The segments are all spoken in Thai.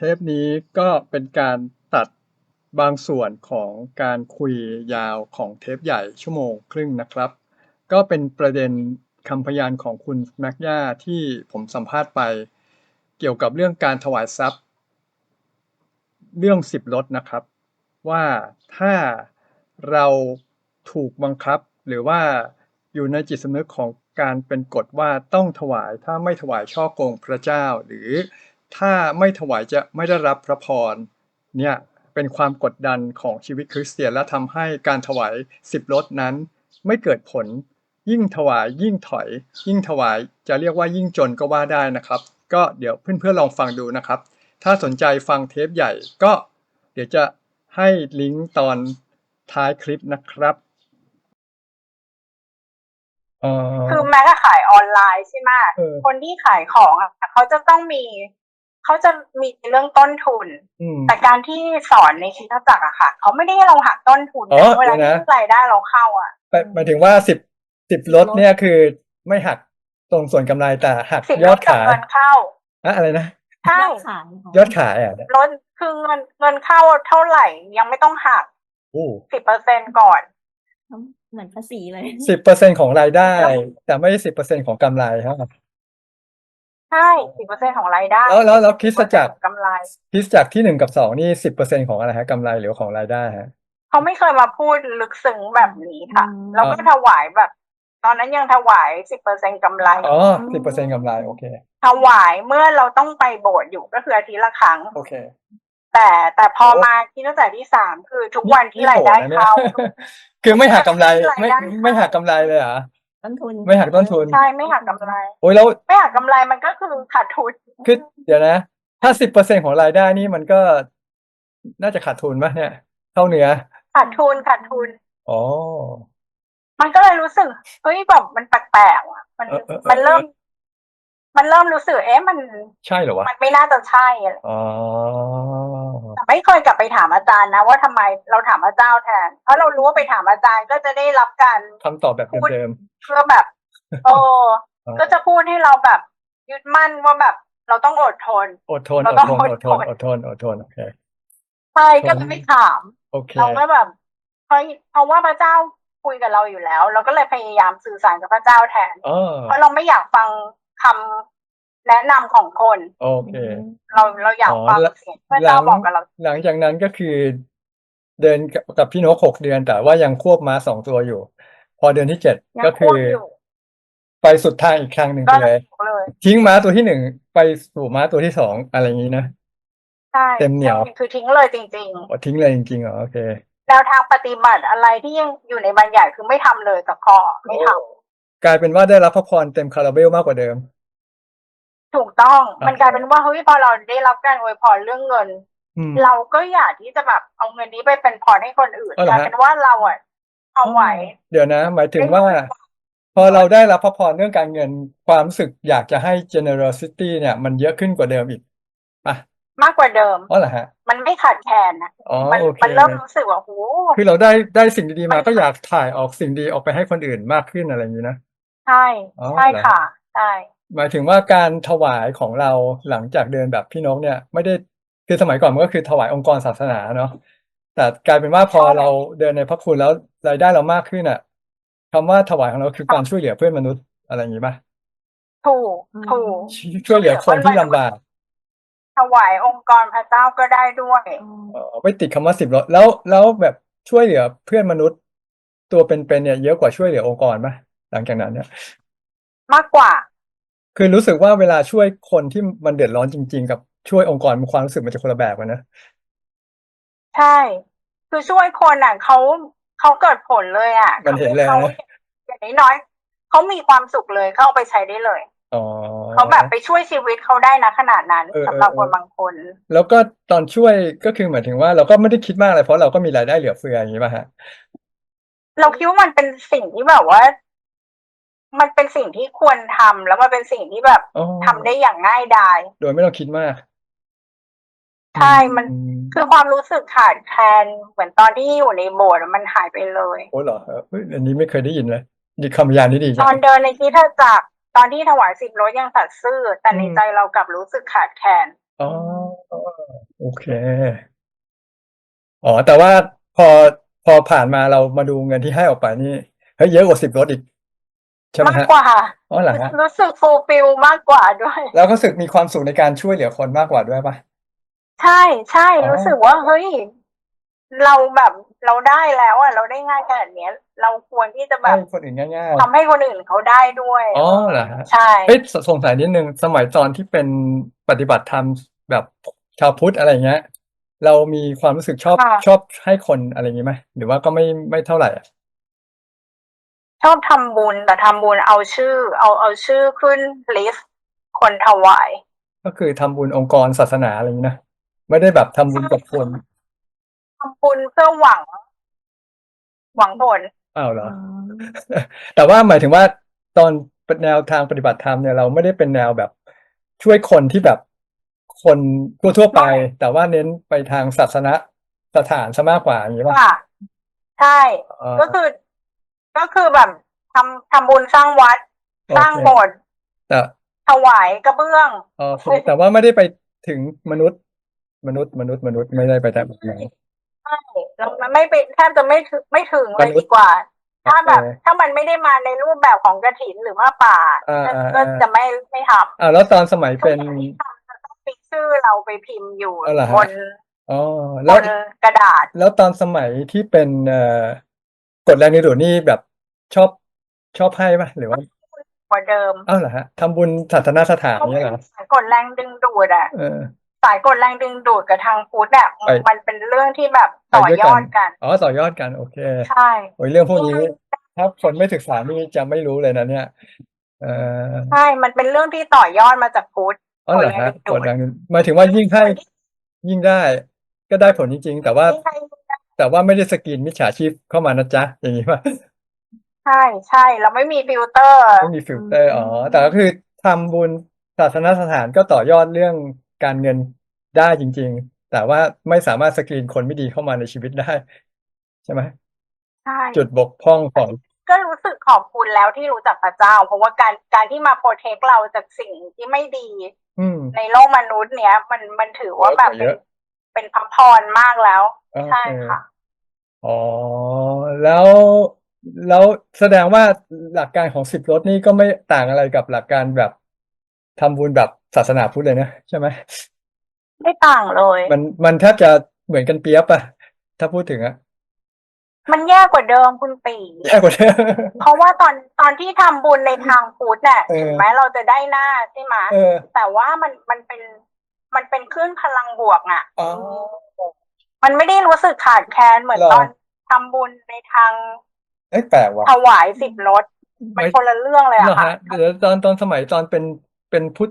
เทปนี้ก็เป็นการตัดบางส่วนของการคุยยาวของเทปใหญ่ชั่วโมงครึ่งนะครับ ก็เป็นประเด็นคำพยานของคุณแม็กย่าที่ผมสัมภาษณ์ไป เกี่ยวกับเรื่องการถวายทรัพย์ เรื่องสิบลดนะครับ ว่าถ้าเราถูกบังคับหรือว่าอยู่ในจิตสำนึกของการเป็นกฎว่าต้องถวายถ้าไม่ถวายช่อโกงพระเจ้าหรือ ถ้าไม่ถวายจะไม่ได้รับพระพรเนี่ยเป็นความกดดันของชีวิตคริสเตียนและทำให้การถวายสิบลดนั้น ไม่เกิดผล ยิ่งถวายยิ่งถอย ยิ่งถวายจะเรียกว่ายิ่งจนก็ว่าได้นะครับ ก็เดี๋ยวเพื่อนๆลองฟังดูนะครับ ถ้าสนใจฟังเทปใหญ่ก็ เดี๋ยวจะให้ลิงก์ตอนท้ายคลิปนะครับเอ่อคือแม้จะขายออนไลน์ใช่ไหมเออคนที่ขายของอะเขาจะต้องมี เขาจะมีเรื่องต้นทุนอืมแต่การที่สอนในคริสตจักรอะค่ะ เขาไม่ได้ให้เราหักต้นทุนอ๋อเวลาเดี๋ยวที่นะรายได้เราเข้าอะหมายหมายถึงว่าสิบสิบลดเนี่ยคือไม่หักตรงส่วนกำไรแต่หักสิบยลอดดกับขายเงินเข้าอะอะไรนะใช่ยอดขายของยอดขายอะลดคือเงินเงินเข้าเท่าไหร่ยังไม่ต้องหักโอ้สิบเปอร์เซ็นก่อนเหมือนภาษีเลยสิบเปอร์เซ็นของรายได้ แต่ไม่สิบเปอร์เซ็นของกำไรครับ ใช่สิบเปอร์เซ็นของรายได้แล้วแล้วแล้วคริสตจักร10%ของกำไร คริสตจักรที่หนึ่งกับสองนี่สิบเปอร์เซ็นของอะไรฮะกำไรหรือของรายได้ฮะ เขาไม่เคยมาพูดลึกซึ้งแบบนี้ค่ะ อืม เราก็ถวายแบบ ตอนนั้นยังถวายสิบเปอร์เซ็นกำไร อ๋อสิบเปอร์เซ็นกำไรโอเคถวายเมื่อเราต้องไปโบสถ์อยู่ก็คืออาทิตย์ละครั้ง โอเค แต่แต่พอโอ้ มาที่ตั้งแต่ที่สามคือทุกวันที่รายได้นี่โหดนะนี่ยเข้า คือไม่หักกำไรรายไม่ได้ไม่หักกำไรเลยเหรอ ต้นทุนไม่หักต้นทุน ใช่ไม่หักกำไร โอ้ยแล้วไม่หักกำไรมันก็คือขาดทุนคือเดี๋ยวนะถ้าสิบเปอร์เซ็นของรายได้นี่มันก็น่าจะขาดทุนป่ะเนี่ยเท่าเนื้อขาดทุนขาดทุนอ๋อมันก็เลยรู้สึกเฮ้ยแบบมันแปลกๆอะมันเออเออเออมันเริ่ม มันเริ่มรู้สึกเอ๊ะมันใช่เหรอวะ มันไม่น่าจะใช่อะอ๋อแต่ไม่เคยกลับไปถามอาจารย์นะ ว่าทำไมเราถามพระเจ้าแทน เพราะเรารู้ว่าไปถามอาจารย์ก็จะได้รับการคำตอบแบบเดิมเพื่อแบบ โอ้อ๋อก็จะพูดให้เราแบบ ยึดมั่นว่าแบบ เราต้องอดทนๆอดทนเราอต้ดองทน อดทนออดดททนนอดทน โอเคใช่ก็จะไม่ถามโอเคเราก็แบบเพราะเพราะว่าพระเจ้าคุยกับเราอยู่แล้ว เราก็เลยพยายามสื่อสารกับพระเจ้าแทนอ๋อเพราะเราไม่อยากฟัง คำแนะนำของคน โอเค เราเราอยากฟังอ๋อแล้วเสียงพระเจ้าบอกกับเรา หลังจากนั้นก็คือ เดินกับกับพี่นกหกเดือนแต่ว่ายังควบม้าสองตัวอยู่ พอเดือนที่เจ็ดยังก็คืควอบอยู่ไปสุดทางอีกครั้งหนึ่งก็ไปเลยเลย ทิ้งม้าตัวที่หนึ่งไปสู่ม้าตัวที่สองอะไรอย่างนี้นะใช่เต็มเหนียวใช่คือทิ้งเลยจริงอ๋อทิ้งเลยจริงๆเหรอโอเคๆแนวทางปฏิบัติอะไรที่ยังอยู่ในบัญญัติคือไม่ทำเลยสักข้อไม่ทำ กลายเป็นว่าได้รับพระพรเต็มคาราเบลมากกว่าเดิม ถูกต้องอะมันกลายเป็นว่าเฮ้ยพอเราได้รับการอวยพรเรื่องเงิน อืม เราก็อยากที่จะแบบเอาเงินนี้ไปเป็นพรให้คนอื่นอ๋อเหรกอลายฮะเป็นว่าเราอะเอาไหว เดี๋ยวนะ หมายถึงว่า พอเราได้รับพระพรเรื่องการเงินความรู้สึกอยากจะให้ generosity เนี่ย มันเยอะขึ้นกว่าเดิมอีกอะมากกว่าเดิม อ๋อเหรอฮะมันไม่ขาดแคลนนะอ๋อมันโอเค มันเริ่มรู้สึกว่าโหคือเราได้ได้สิ่งดีๆมามันก็อยากถ่ายออกสิ่งดีออกไปให้คนอื่นมากขึ้นอะไรอย่างนี้นะ ใช่อ๋อใช่เหรอค่ะใช่หมายถึงว่าการถวายของเราหลังจากเดินแบบพี่นกเนี่ย ไม่ได้คือสมัยก่อนมันก็คือถวายองค์กรศาสนาเนาะแต่กลายเป็นว่าพอเราเดินในพระคุณแล้วรายได้เรามากขึ้นอะคำว่าถวายของเราคือการช่วยเหลือเพื่อนมนุษย์อะไรอย่างนี้ป่ะถูกถูกช่วยเหลือคนที่ลำบาก ถวายองค์กรพระเจ้าก็ได้ด้วยเออไม่ติดคำว่าสิบแล้วแล้วแล้วแบบช่วยเหลือเพื่อนมนุษย์ ตัวเป็นๆเนี่ยเยอะกว่าช่วยเหลือองค์กรป่ะ หลังจากนั้นเนี่ย มากกว่า คือรู้สึกว่าเวลาช่วยคนที่มันเดือดร้อนจริง ๆ กับช่วยองค์กรมันความรู้สึกมันจะคนละแบบกันนะใช่ คือช่วยคนอะเขาเขาเกิดผลเลยอะมันเห็นเลยขานะอย่างน้อยๆเขามีความสุขเลยเขาเอาไปใช้ได้เลยอ๋อเขาแบบไปช่วยชีวิตเขาได้นะขนาดนั้นเออสำหรับเออคนบางคน แล้วก็ตอนช่วยก็คือหมายถึงว่า เราก็ไม่ได้คิดมากอะไรเพราะเราก็มีรายได้เหลือเฟืออย่างนี้ป่ะฮะเราคิดว่ามันเป็นสิ่งที่แบบว่า มันเป็นสิ่งที่ควรทำแล้วมันเป็นสิ่งที่แบบอ๋อทำได้อย่างง่ายดาย โดยไม่ต้องคิดมากใช่ มันอืมคือความรู้สึกขาดแคลนเหมือนตอนที่อยู่ในโบสถ์อะมันหายไปเลย โอ้เหรอเออเฮ้ยอันนี้ไม่เคยได้ยินเลยดีคำพยานนี้ดีตจัอง นเดินในคริสตจักรตอนที่ถวายสิบรถยังตัดซื่อ แต่ในอืมใจเรากลับรู้สึกขาดแคลนอ๋อเค อ๋อ แต่ว่าพอพอผ่านมาเรามาดูเงินที่ให้ออกไปนี่เฮ้ยเยอะกว่าสิบรถอีก ใช่ไหมมากฮะกว่า อ๋อเหรอฮะรู้สึกฟูลฟิลมากกว่าด้วย แล้วก็รู้สึกมีความสุขในการช่วยเหลือคนมากกว่าด้วยปะใช่ใช่อ๋อ รู้สึกว่าเฮ้ยเราแบบเราได้แล้วอะเราได้ง่ายขนาดเนี้ย เราควรที่จะแบให้บคนอื่นง่ายทำให้คนอื่นเขาได้ด้วย ๆอ๋อเหรอฮะ ใช่เอ้ยสสงสัยนิดนึงสมัยตอนที่เป็นปฏิบัติธรรมแบบชาวพุทธอะไรเงี้ย เรามีความรู้สึกชอบค่ะ ชอบให้คนอะไรอย่างงี้ไหมหรือว่าก็ไม่ไม่เท่าไหร่อะ ชอบทำบุญแต่ทำบุญเอาชื่อ เอาเอาชื่อขึ้นลิสต์คนถวาย ก็คือทำบุญองค์กรศาสนาอะไรอย่างนี้นะไม่ได้แบบทำบุญกับคนทำบุญเพื่อหวัง หวังผลอ้าวเหรอ๋ออแต่ว่าหมายถึงว่าตอนแนวทางปฏิบัติธรรมเนี่ยเราไม่ได้เป็นแนวแบบช่วยคนที่แบบคนทั่วๆไป แต่ว่าเน้นไปทางศาสนสถานซะมากกว่าอย่างนี้ป่ะค่ะ ใช่อ๋อก็คือ ก็คือแบบทำทำบุญสร้างวัด โอเคสร้างโบสถ์แต่ถวายกระเบื้อง โอเคแต่ว่าไม่ได้ไปถึงมนุษย์ มนุษย์มนุษย์มนุษย์ไม่ได้ไปแต่แบบนั้นใช่แล้วมันไม่เป็นแทบจะไม่ถึงไม่ถึงเลยมนุษย์ดีกว่า ถ้าแบบ โอเคถ้ามันไม่ได้มาในรูปแบบของกระถินหรือว่าป่าอ่าก็อ่า ก็อ่าจะไม่ไม่ทำอ่าแล้วตอนสมัยทุกเป็นอย่างที่ทำจะต้องมีชื่อเราไปพิมพ์อยู่อ๋อเหรอฮะ บนอ๋อบแล้ว นกระดาษ แล้วตอนสมัยที่เป็นเอ่อกฎแรงดึงดูดนี่แบบ ชอบ ชอบให้ป่ะ หรือว่า กว่าเดิมอ้าวเหรอฮะทำบุญศาสนสถานเพราะเนี่ยเหรอว่าสายกดแรงดึงดูดอะเออ สายกดแรงดึงดูดกับทางพุทธอะไป มันเป็นเรื่องที่แบบไปต่อด้วยยกัอนดกัน อ๋อต่อยอดกันโอเค ใช่โอ้ยเรื่องพวกนี้ ถ้าคนไม่ศึกษานี่จะไม่รู้เลยนะเนี่ย เออใช่มันเป็นเรื่องที่ต่อยอดมาจากพุทธ อ๋อเหรอฮะกดแรงดึงดูดกดแรงดึงหมายถึงว่ายิ่งให้ยิ่งได้ ก็ได้ผลจริงๆ แต่ว่าไม่ใช่แต่ว่าไม่ได้สกรีนมิจฉาชีพเข้ามานะจ๊ะ อย่างนี้ป่ะ ใช่ใช่เราไม่มีฟิลเตอร์ ไม่มีฟิลเตอร์อ๋อแต่ก็คือทำบุญศาสนสถานก็ต่อยอดเรื่องการเงินได้จริง ๆ แต่ว่าไม่สามารถสกรีนคนไม่ดีเข้ามาในชีวิตได้ ใช่ไหมใช่ จุดบกพร่องของก็รู้สึกขอบคุณแล้วที่รู้จักพระเจ้า เพราะว่าการการที่มาโปรเทคเราจากสิ่งที่ไม่ดี อืม ในโลกมนุษย์เนี้ยมันมันถือว่าแบบเยเป็นอะ เป็นพระพรมากแล้ว โอใช่เคค่ะ อ๋อ แล้ว แล้วแสดงว่าหลักการของสิบรถนี่ก็ไม่ต่างอะไรกับหลักการแบบทำบุญแบบศาสนาพุทธเลยนะใช่ไหมไม่ต่างเลย มันมันแทบจะเหมือนกันเปียบอะถ้าพูดถึงอะมันแย่กว่าเดิมคุณปีแย่กว่าเดิมเพราะว่าตอนตอนที่ทำบุญในทางพุทธเนี่ยเออถึงแม้เราจะได้หน้าใช่ไหมเออแต่ว่ามันมันเป็นมันเป็นคลื่นพลังบวกอะอ๋อมันไม่ได้รู้สึกขาดแคลนเหมือนเหรอตอนทำบุญในทาง เอ้ยแปลกว่ะถวายสิบรถมันไม่คนละเรื่องเลยเหรออะค่ะ ฮะเดี๋ยวตอนตอนสมัยตอนเป็นเป็นพุทธ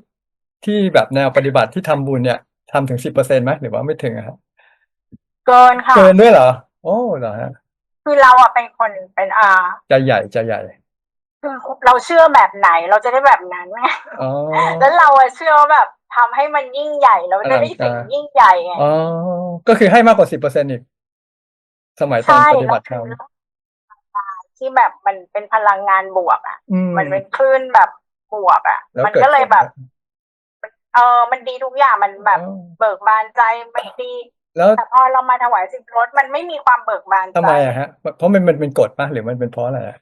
ที่แบบแนวปฏิบัติที่ทำบุญเนี่ยทำถึงสิบเปอร์เซ็นต์ไหมหรือว่าไม่ถึงอะครับเกินค่ะ เกินด้วยเหรอ โอ้เหรอฮะคือเราอะเป็นคนเป็นอาใจใหญ่ใจใหญ่คือเราเชื่อแบบไหนเราจะได้แบบนั้นไงอ๋อ แล้วเราอะเชื่อว่าแบบทำให้มันยิ่งใหญ่เราจะได้สิ่งอลังการ ยิ่งใหญ่ไงอ๋อก็คือให้มากกว่าสิบเปอร์เซ็นต์อีก สมัยตอนใช่ปฏิบัติธรรมแล้ว ที่แบบมันเป็นพลังงานบวกอะอืมมันเป็นคลื่นแบบบวกอะแล้วมันเกิดก็เลยผแบบ เออมันดีทุกอย่างมันแบบอ๋อเบิกบานใจไม่ดีแล้วแต่พอเรามาถวายสิบรถมันไม่มีความเบิกบานใจทำไมอะฮะ เพราะมันมันเป็นกฎปะหรือมันเป็นเพราะอะไรอะ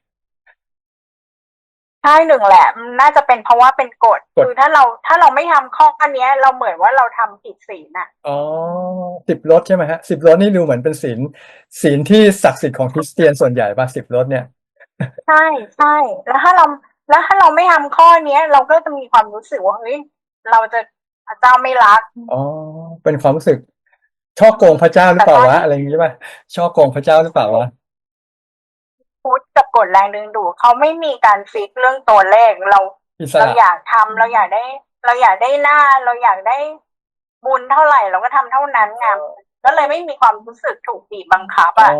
ใช่หนึ่งแหละมันน่าจะเป็นเพราะว่าเป็นกฎกฎ คือถ้าเราถ้าเราไม่ทำข้อเนี้ย เราเหมือนว่าเราทำผิดศีลน่ะ อ๋อสิบรถใช่ไหมฮะสิบรถนี่ดูเหมือนเป็นศีลศีลที่ศักดิ์สิทธิ์ของคริสเตียนส่วนใหญ่ป่ะสิบรถเนี่ย ใช่ใช่แล้วถ้าเราแล้วถ้าเราไม่ทำข้อเนี้ย เราก็จะมีความรู้สึกว่าเฮ้ยเราจะพระเจ้าไม่รัก อ๋อ เป็นความรู้สึกช่อโกงพระเจ้าหรือเปล่าแต่ตอนวะนี้อะไรอย่างนี้ป่ะช่อโกงพระเจ้าหรือเปล่าวะพุทธ กับกฎแรงดึงดูดเขาไม่มีการฟิกเรื่องตัวเลขเราอิสเราระอยากทำเราอยากได้ เราอยากได้หน้า เราอยากได้บุญเท่าไหร่ เราก็ทำเท่านั้นไงก็เลยไม่มีความรู้สึกถูกบีบบังคับอ๋ออะ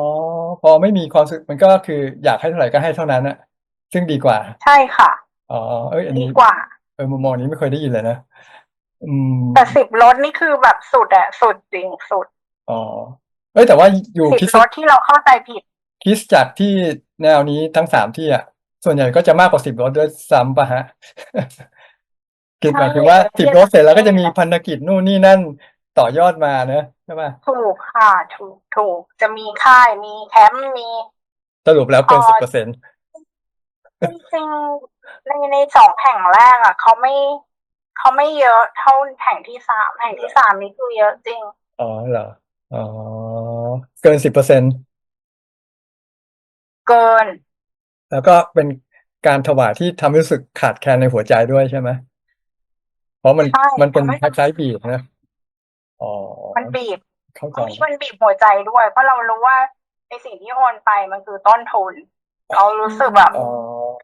พอไม่มีความรู้สึกมันก็คืออยากให้เท่าไหร่ก็ให้เท่านั้นอะซึ่งดีกว่าใช่ค่ะ อ๋อเอ้ยอันดีนี้กว่า เออมุมมองนี้ไม่เคยได้ยินเลยนะอืมแต่สิบรถนี่คือแบบสุดอะสุดจริงสุดอ๋อเอ้ยแต่ว่าอยู่สิบคริสรถที่เราเข้าใจผิด คริสตจักรที่ แนวนี้ทั้งสามที่อะ ส่วนใหญ่ก็จะมากกว่าสิบรถด้วยซ้ำป่ะฮะคือหมายถึงว่าใช่สิบรถเสร็จแล้วก็จะมีพันธกิจนู่นนี่นั่นต่อยอดมาเนอะใช่ป่ะถูกค่ะ ถูกถูกจะมีค่ายมีแคมป์มีสรุปแล้วเกินอ๋อสิบเปอร์เซ็นต์จริงๆในในสองแห่งแรกอะเขาไม่เขาไม่เยอะเท่าแห่งที่สามแห่งที่สามนี่คือเยอะจริง อ๋อเหรออ๋อเกินสิบเปอร์เซ็นต์ เกิน แล้วก็เป็นการถวายที่ทำให้รู้สึกขาดแคลนในหัวใจด้วยใช่ไหมเพราะมันใช่มันเป็นทำให้คล้ายๆบีบนะอ๋อมันบีบเข้าใจบางทีมันบีบหัวใจด้วย เพราะเรารู้ว่าในสิ่งที่โอนไปมันคือต้นทุน เรารู้สึกแบบ อ๋อ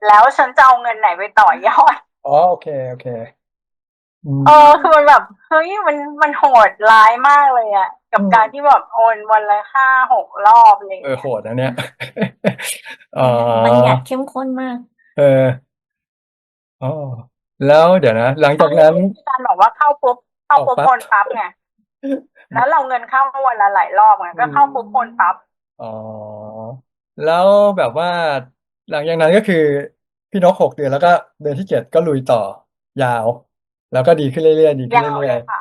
แล้วฉันจะเอาเงินไหนไปต่อยอด อ๋อโอเคโอเคอืม เออคือมันแบบเฮ้ยมันมันโหดร้ายมากเลยอะ กับอืมการที่แบบโอนวันละห้าหกรอบอะไรอย่างเออเงี้ยโหดนะเนี่ยอ๋อบัญญัติเข้มข้นมาก เอออ๋อแล้วเดี๋ยวนะ หลังจากนั้นอาจารย์บอกว่าเข้าปุ๊บเข้าปุ๊บออกปั๊บโอนปั๊บไงแล้วเราเงินเข้าวันละหลายรอบไงก็เข้าปุ๊บโอนปั๊บอ๋อแล้วแบบว่า หลังจากนั้นก็คือ พี่นกหกเดือนแล้วก็เดือนที่เจ็ดก็ลุยต่อ ยาว แล้วก็ดีขึ้นเรื่อยๆดีขึ้นยาวเลเรื่อยยค่ะ